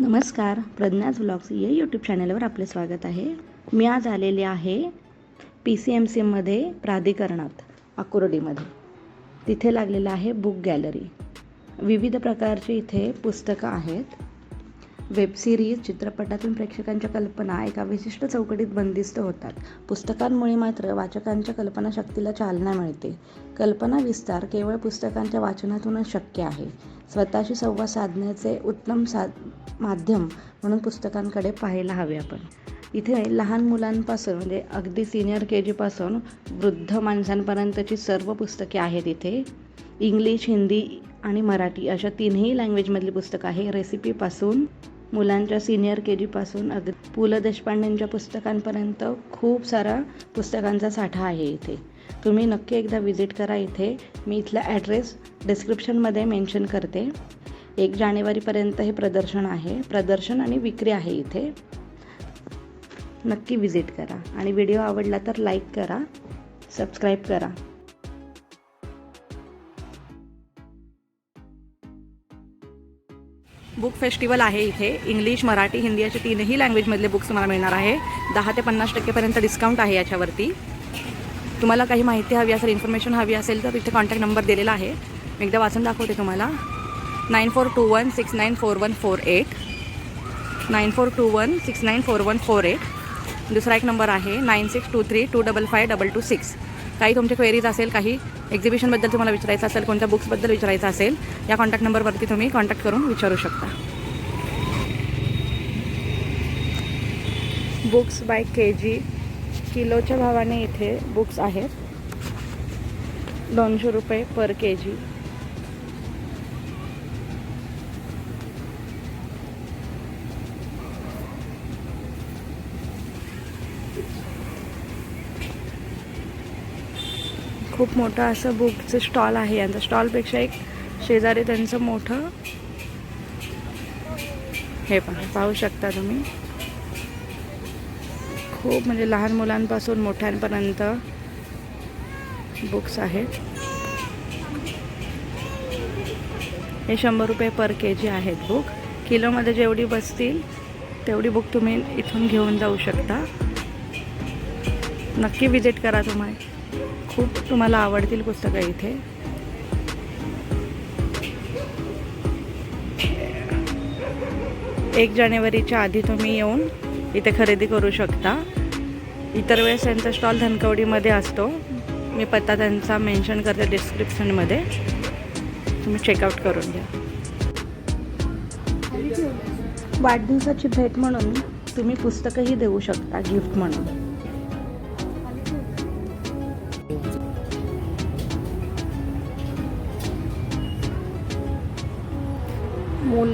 नमस्कार प्रज्ञाज व्लॉग्स या यूट्यूब चॅनलवर आपले स्वागत आहे. मी आज आलेले आहे पी सी एम सी एममध्ये प्राधिकरणात अकुर्डीमध्ये तिथे लागलेलं आहे बुक गॅलरी विविध प्रकारची इथे पुस्तकं आहेत. वेबसिरीज चित्रपटातून प्रेक्षकांच्या कल्पना एका विशिष्ट चौकटीत बंदिस्त होतात. पुस्तकांमुळे मात्र वाचकांच्या कल्पनाशक्तीला चालना मिळते. कल्पना विस्तार केवळ पुस्तकांच्या वाचनातूनच शक्य आहे. स्वतःशी संवाद साधण्याचे उत्तम साध माध्यम म्हणून पुस्तकांकडे पाहायला हवे आपण. इथे लहान मुलांपासून म्हणजे अगदी सिनियर के जीपासून वृद्ध माणसांपर्यंतची सर्व पुस्तके आहेत इथे. इंग्लिश हिंदी आणि मराठी अशा तीनही लँग्वेजमधली पुस्तकं आहे. रेसिपीपासून मुलांच्या सिनियर के जीपासून अग पु ल देशपांडेंच्या पुस्तकांपर्यंत खूप सारा पुस्तकांचा साठा आहे इथे. तुम्ही नक्की एकदा विजिट करा इथे. मी इथला ॲड्रेस डिस्क्रिप्शनमध्ये मेन्शन करते. एक जानेवारीपर्यंत हे प्रदर्शन आहे. प्रदर्शन आणि विक्री आहे इथे. नक्की विजिट करा. आणि व्हिडिओ आवडला तर लाईक करा सबस्क्राईब करा. बुक फेस्टिवल आहे इथे. इंग्लिश मराठी हिंदी असे तीनही लँग्वेजमधले बुक्स तुम्हाला मिळणार आहे. दहा ते पन्नास टक्केपर्यंत डिस्काउंट आहे याच्यावरती. तुम्हाला काही माहिती हवी असेल इन्फॉर्मेशन हवी असेल तर इथे कॉन्टॅक्ट नंबर दिलेला आहे. मी एकदा वाचून दाखवते तुम्हाला. Nine four two one six nine four one four eight nine four two one six nine four one four eight दुसरा एक नंबर आहे nine six two three two double five double two six काही तुमचे queries असेल काही एक्झिबिशनबद्दल तुम्हाला विचारायचं असेल कोणत्या बुक्सबद्दल विचारायचं असेल या कॉन्टॅक्ट नंबरवरती तुम्ही कॉन्टॅक्ट करून विचारू शकता. बुक्स बाय के जी किलोच्या भावाने इथे बुक्स आहेत. दोनशे रुपये पर के जी खूप मोठं असं बुकचं स्टॉल आहे. यांचं स्टॉलपेक्षा एक शेजारी त्यांचं मोठं हे पहा पाहू शकता तुम्ही. खूप म्हणजे लहान मुलांपासून मोठ्यांपर्यंत बुक्स आहेत. हे शंभर रुपये पर के जी आहेत बुक किलोमध्ये जेवढी बसतील तेवढी बुक तुम्ही इथून घेऊन जाऊ शकता. नक्की विजिट करा तुम्हाला खूप तुम्हाला आवडतील पुस्तकं इथे. एक जानेवारीच्या आधी तुम्ही येऊन इथे खरेदी करू शकता. इतर वेळेस त्यांचा स्टॉल धनकवडीमध्ये असतो. मी पत्ता त्यांचा मेन्शन करते डिस्क्रिप्शनमध्ये. तुम्ही चेकआउट करून घ्या. वाढदिवसाची भेट म्हणून तुम्ही पुस्तकंही देऊ शकता गिफ्ट म्हणून. मूल